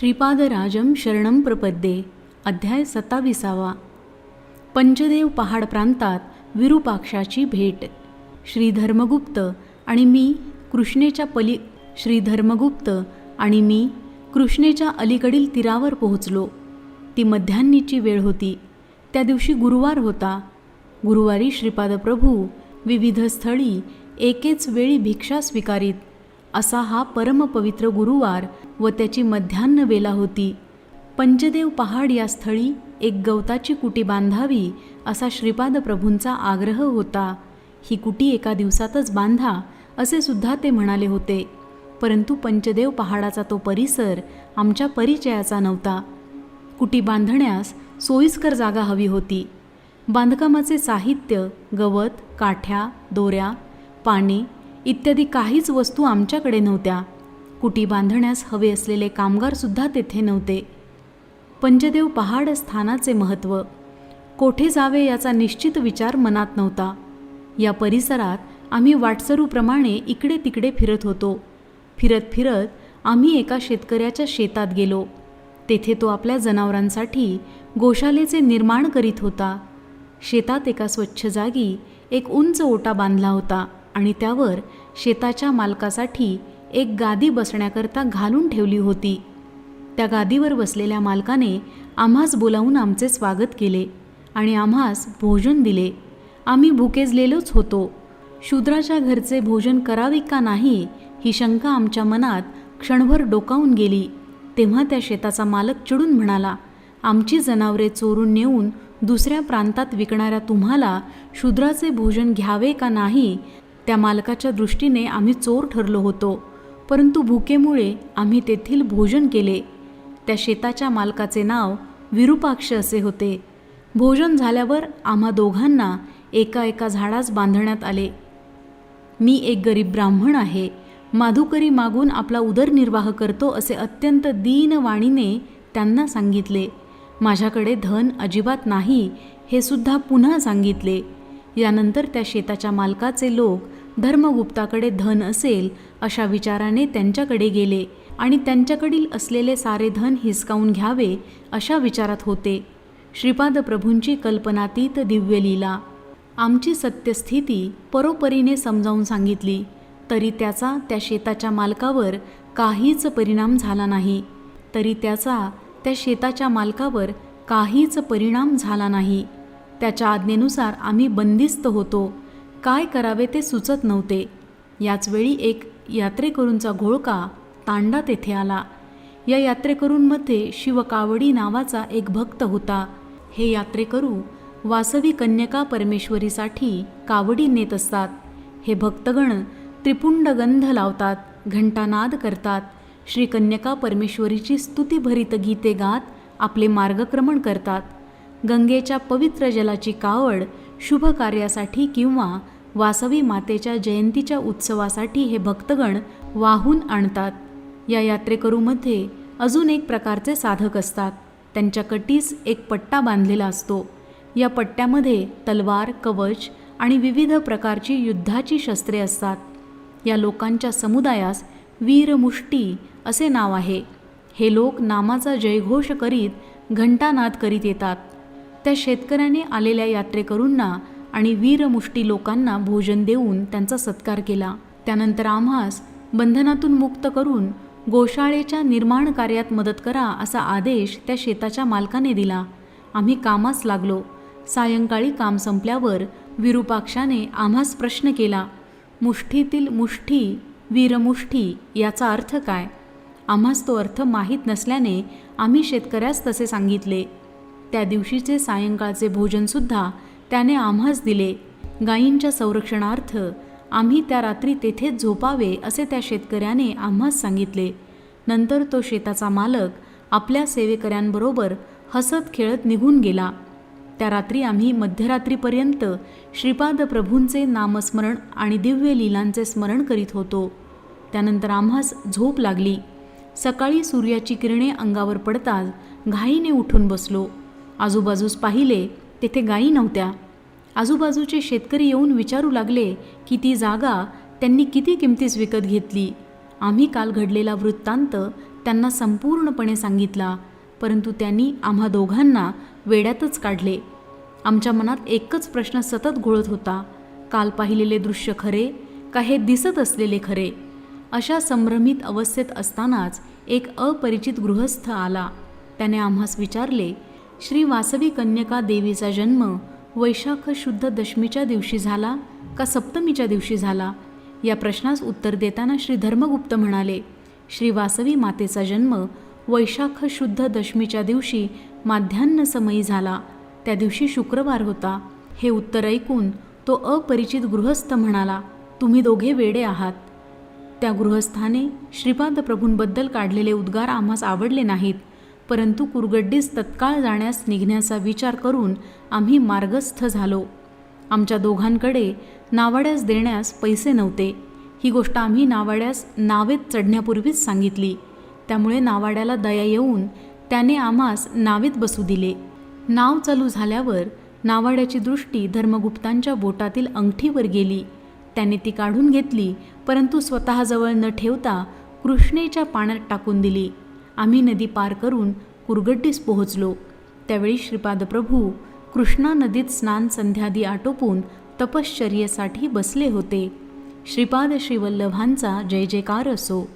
श्रीपादराजम शरणम प्रपद्ये अध्याय सत्ताविसावा. पंचदेव पहाड प्रांतात विरूपाक्षाची भेट. श्री धर्मगुप्त आणि मी कृष्णेच्या पली श्री धर्मगुप्त आणि मी कृष्णेच्या अलीकडील तीरावर पोहोचलो. ती मध्यान्नीची वेळ होती. त्या दिवशी गुरुवार होता. गुरुवारी श्रीपाद प्रभू विविध स्थळी एकेच वेळी भिक्षा स्वीकारीत. असा हा परमपवित्र गुरुवार व त्याची मध्यान्ह वेला होती. पंचदेव पहाड या स्थळी एक गवताची कुटी बांधावी असा श्रीपाद प्रभूंचा आग्रह होता. ही कुटी एका दिवसातच बांधा असे सुद्धा ते म्हणाले होते. परंतु पंचदेव पहाडाचा तो परिसर आमच्या परिचयाचा नव्हता. कुटी बांधण्यास सोयीस्कर जागा हवी होती. बांधकामाचे साहित्य गवत काठ्या दोऱ्या पाने इत्यादी काहीच वस्तू आमच्याकडे नव्हत्या. कुटी बांधण्यास हवे असलेले कामगारसुद्धा तेथे नव्हते. पंजदेव पहाड स्थानाचे महत्त्व कोठे जावे याचा निश्चित विचार मनात नव्हता. या परिसरात आम्ही वाटसरूप्रमाणे इकडे तिकडे फिरत होतो. फिरत फिरत आम्ही एका शेतकऱ्याच्या शेतात गेलो. तेथे तो आपल्या जनावरांसाठी गोशालेचे निर्माण करीत होता. शेतात एका स्वच्छ जागी एक उंच ओटा बांधला होता. आणि त्यावर शेताच्या मालकासाठी एक गादी बसण्याकरता घालून ठेवली होती. त्या गादीवर बसलेल्या मालकाने आम्हास बोलावून आमचे स्वागत केले आणि आम्हास भोजन दिले. आम्ही भुकेजलेलोच होतो. शूद्राच्या घरचे भोजन करावे का नाही ही शंका आमच्या मनात क्षणभर डोकावून गेली. तेव्हा त्या शेताचा मालक चिडून म्हणाला आमची जनावरे चोरून नेऊन दुसऱ्या प्रांतात विकणाऱ्या तुम्हाला शूद्राचे भोजन घ्यावे का नाही त्या मालकाच्या दृष्टीने आम्ही चोर ठरलो होतो. परंतु भुकेमुळे आम्ही तेथील भोजन केले. त्या शेताच्या मालकाचे नाव विरूपाक्ष असे होते. भोजन झाल्यावर आम्हा दोघांना एका एका झाडास बांधण्यात आले. मी एक गरीब ब्राह्मण आहे. माधुकरी मागून आपला उदरनिर्वाह करतो असे अत्यंत दीनवाणीने त्यांना सांगितले. माझ्याकडे धन अजिबात नाही हे सुद्धा पुन्हा सांगितले. यानंतर त्या शेताच्या मालकाचे लोक धर्मगुप्ताकडे धन असेल अशा विचाराने त्यांच्याकडे गेले आणि त्यांच्याकडील असलेले सारे धन हिसकावून घ्यावे अशा विचारात होते. श्रीपाद प्रभूंची कल्पनातीत दिव्यलीला आमची सत्यस्थिती परोपरीने समजावून सांगितली. तरी त्याचा त्या शेताच्या मालकावर काहीच परिणाम झाला नाही. तरी त्याचा त्या शेताच्या मालकावर काहीच परिणाम झाला नाही. त्याच्या आज्ञेनुसार आम्ही बंदिस्त होतो. काय करावे ते सुचत नव्हते. याचवेळी एक यात्रेकरूंचा घोळका तांडा तेथे आला. या यात्रेकरूंमध्ये शिवकावडी नावाचा एक भक्त होता. हे यात्रेकरू वासवी कन्यका परमेश्वरीसाठी कावडी नेत असतात. हे भक्तगण त्रिपुंड गंध लावतात घंटानाद करतात. श्री कन्यका परमेश्वरीची स्तुतीभरित गीते गात आपले मार्गक्रमण करतात. गंगेच्या पवित्र जलाची कावड शुभ कार्यासाठी किंवा वासवी मातेच्या जयंतीच्या उत्सवासाठी हे भक्तगण वाहून आणतात. या यात्रेकरूमध्ये अजून एक प्रकारचे साधक असतात. त्यांच्या कटीस एक पट्टा बांधलेला असतो. या पट्ट्यामध्ये तलवार कवच आणि विविध प्रकारची युद्धाची शस्त्रे असतात. या लोकांच्या समुदायास वीरमुष्टी असे नाव आहे. हे लोक नामाचा जयघोष करीत घंटानाद करीत येतात. त्या शेतकऱ्याने आलेल्या यात्रेकरूंना आणि वीरमुष्टी लोकांना भोजन देऊन त्यांचा सत्कार केला. त्यानंतर आम्हास बंधनातून मुक्त करून गोशाळेच्या निर्माण कार्यात मदत करा असा आदेश त्या शेताच्या मालकाने दिला. आम्ही कामास लागलो. सायंकाळी काम संपल्यावर विरूपाक्षाने आम्हास प्रश्न केला मुष्ठीतील मुष्ठी वीरमुष्ठी याचा अर्थ काय? आम्हास तो अर्थ माहीत नसल्याने आम्ही शेतकऱ्यास तसे सांगितले. त्या दिवशीचे सायंकाळचे भोजनसुद्धा त्याने आम्हास दिले. गायींच्या संरक्षणार्थ आम्ही त्या रात्री तेथेच झोपावे असे त्या शेतकऱ्याने आम्हास सांगितले. नंतर तो शेताचा मालक आपल्या सेवेकऱ्यांबरोबर हसत खेळत निघून गेला. त्या रात्री आम्ही मध्यरात्रीपर्यंत श्रीपाद प्रभूंचे नामस्मरण आणि दिव्य लीलांचे स्मरण करीत होतो. त्यानंतर आम्हास झोप लागली. सकाळी सूर्याची किरणे अंगावर पडताच घाईने उठून बसलो. आजूबाजूस पाहिले तेथे गायी नव्हत्या. आजूबाजूचे शेतकरी येऊन विचारू लागले की ती जागा त्यांनी किती किमतीस विकत घेतली. आम्ही काल घडलेला वृत्तांत त्यांना संपूर्णपणे सांगितला परंतु त्यांनी आम्हा दोघांना वेड्यातच काढले. आमच्या मनात एकच प्रश्न सतत घोळत होता काल पाहिलेले दृश्य खरे का हे दिसत असलेले खरे? अशा संभ्रमित अवस्थेत असतानाच एक अपरिचित गृहस्थ आला. त्याने आम्हास विचारले श्री वासवी कन्यका देवीचा जन्म वैशाख शुद्ध दशमीच्या दिवशी झाला का सप्तमीच्या दिवशी झाला? या प्रश्नास उत्तर देताना श्री धर्मगुप्त म्हणाले श्री वासवी मातेचा जन्म वैशाख शुद्ध दशमीच्या दिवशी माध्यान्ह समयी झाला. त्या दिवशी शुक्रवार होता. हे उत्तर ऐकून तो अपरिचित गृहस्थ म्हणाला तुम्ही दोघे वेडे आहात. त्या गृहस्थाने श्रीपाद प्रभूंबद्दल काढलेले उद्गार आम्हास आवडले नाहीत. परंतु कुरगड्डीस तत्काळ जाण्यास निघण्याचा विचार करून आम्ही मार्गस्थ झालो. आमच्या दोघांकडे नावाड्यास देण्यास पैसे नव्हते. ही गोष्ट आम्ही नावाड्यास नावेत चढण्यापूर्वीच सांगितली. त्यामुळे नावाड्याला दया येऊन त्याने आम्हास नावेत बसू दिले. नाव चालू झाल्यावर नावाड्याची दृष्टी धर्मगुप्तांच्या बोटातील अंगठीवर गेली. त्याने ती काढून घेतली परंतु स्वतःजवळ न ठेवता कृष्णेच्या पाण्यात टाकून दिली. आम्ही नदी पार करून कुरगड्डीस पोहोचलो. त्यावेळी श्रीपाद प्रभू कृष्णा नदीत स्नान संध्यादी आटोपून तपश्चर्येसाठी बसले होते. श्रीपाद श्रीवल्लभांचा जय जयकार असो.